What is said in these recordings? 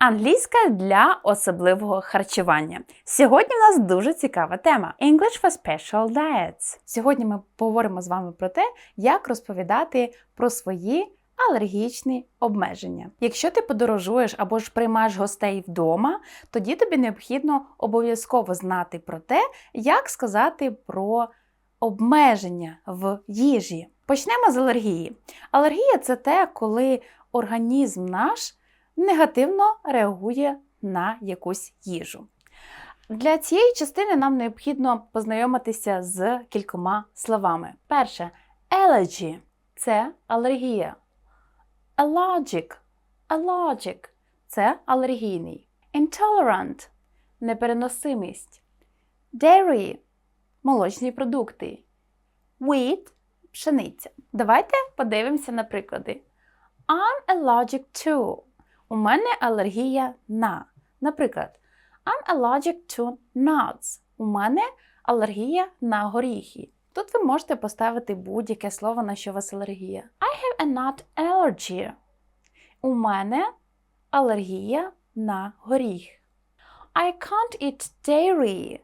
Англійська для особливого харчування. Сьогодні в нас дуже цікава тема English for Special Diets. Сьогодні ми поговоримо з вами про те, як розповідати про свої алергічні обмеження. Якщо ти подорожуєш або ж приймаєш гостей вдома, тоді тобі необхідно обов'язково знати про те, як сказати про обмеження в їжі. Почнемо з алергії. Алергія це те, коли організм наш негативно реагує на якусь їжу. Для цієї частини нам необхідно познайомитися з кількома словами. Перше allergy – це алергія. Allergic – allergic – це алергійний. Intolerant – непереносимість. Dairy – молочні продукти. Wheat – пшениця. Давайте подивимося на приклади. I'm allergic to. У мене алергія на. Наприклад, I'm allergic to nuts. У мене алергія на горіхи. Тут ви можете поставити будь-яке слово, на що у вас алергія. I have a nut allergy. У мене алергія на горіх. I can't eat dairy.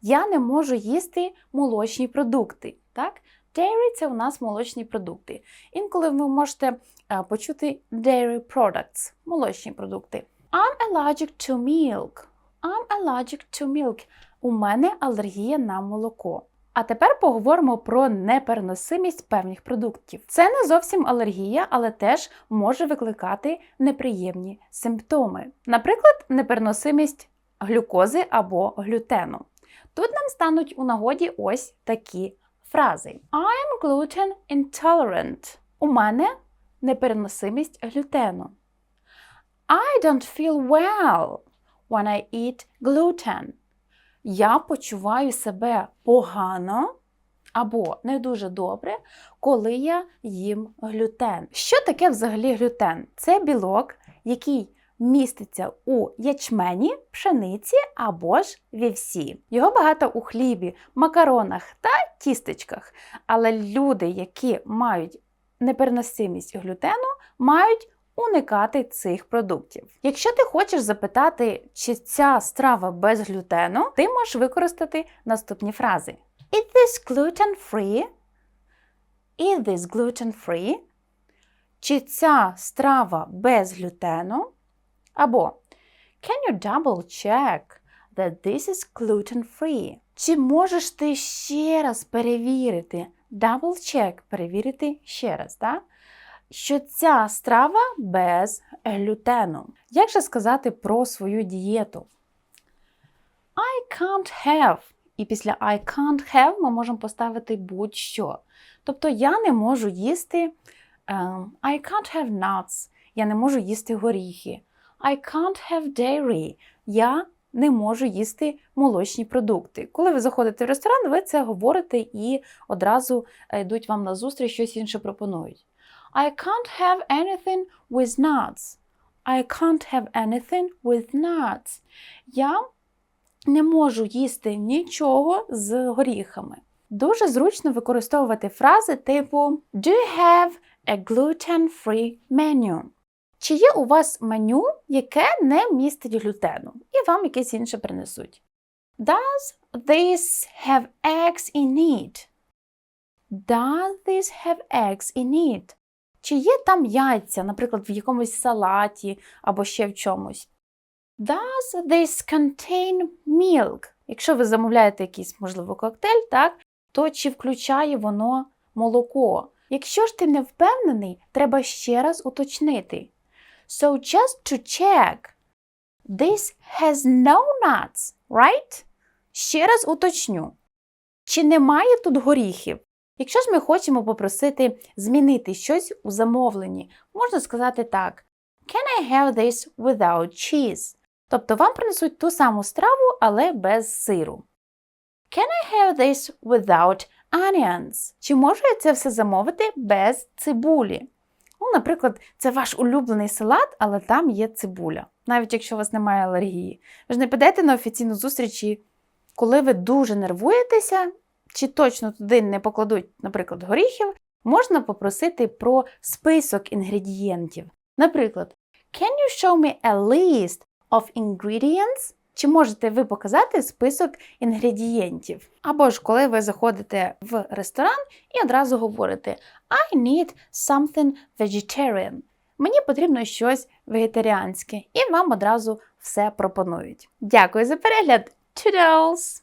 Я не можу їсти молочні продукти. Так? Dairy – це у нас молочні продукти. Інколи ви можете е, почути dairy products – молочні продукти. I'm allergic to milk. I'm allergic to milk. У мене алергія на молоко. А тепер поговоримо про непереносимість певних продуктів. Це не зовсім алергія, але теж може викликати неприємні симптоми. Наприклад, непереносимість глюкози або глютену. Тут нам стануть у нагоді ось такі фрази. I'm gluten intolerant. У мене непереносимість глютену. I don't feel well when I eat gluten. Я почуваю себе погано або не дуже добре, коли я їм глютен. Що таке взагалі глютен? Це білок, який міститься у ячмені, пшениці або ж вівсі. Його багато у хлібі, макаронах та тістечках. Але люди, які мають непереносимість глютену, мають уникати цих продуктів. Якщо ти хочеш запитати, чи ця страва без глютену, ти можеш використати наступні фрази: Is this gluten free? Is this gluten free? Чи ця страва без глютену? Або Can you double check that this is gluten free? Чи можеш ти ще раз перевірити? Double check перевірити ще раз, так? Що ця страва без глютену. Як же сказати про свою дієту? I can't have. І після I can't have ми можемо поставити будь-що. Тобто я не можу їсти um, I can't have nuts. Я не можу їсти горіхи. I can't have dairy. Я не можу їсти молочні продукти. Коли ви заходите в ресторан, ви це говорите і одразу е, йдуть вам на зустріч, щось інше пропонують. I can't have anything with nuts. I can't have anything with nuts. Я не можу їсти нічого з горіхами. Дуже зручно використовувати фрази типу Do you have a gluten-free menu? Чи є у вас меню, яке не містить глютену, і вам якесь інше принесуть? Does this have eggs in it? Does this have eggs in it? Чи є там яйця, наприклад, в якомусь салаті або ще в чомусь? Does this contain milk? Якщо ви замовляєте якийсь, можливо, коктейль, так, то чи включає воно молоко? Якщо ж ти не впевнений, треба ще раз уточнити. So just to check, this has no nuts, right? Ще раз уточню. Чи немає тут горіхів? Якщо ж ми хочемо попросити змінити щось у замовленні, можна сказати так: Can I have this without cheese? Тобто вам принесуть ту саму страву, але без сиру. Can I have this without onions? Чи можу я це все замовити без цибулі? Ну, наприклад, це ваш улюблений салат, але там є цибуля, навіть якщо у вас немає алергії. Ви ж не підете на офіційну зустріч, коли ви дуже нервуєтеся, чи точно туди не покладуть, наприклад, горіхів, можна попросити про список інгредієнтів. Наприклад, Can you show me a list of ingredients? Чи можете ви показати список інгредієнтів? Або ж коли ви заходите в ресторан і одразу говорите I need something vegetarian. Мені потрібно щось вегетаріанське, і вам одразу все пропонують. Дякую за перегляд! Toodles!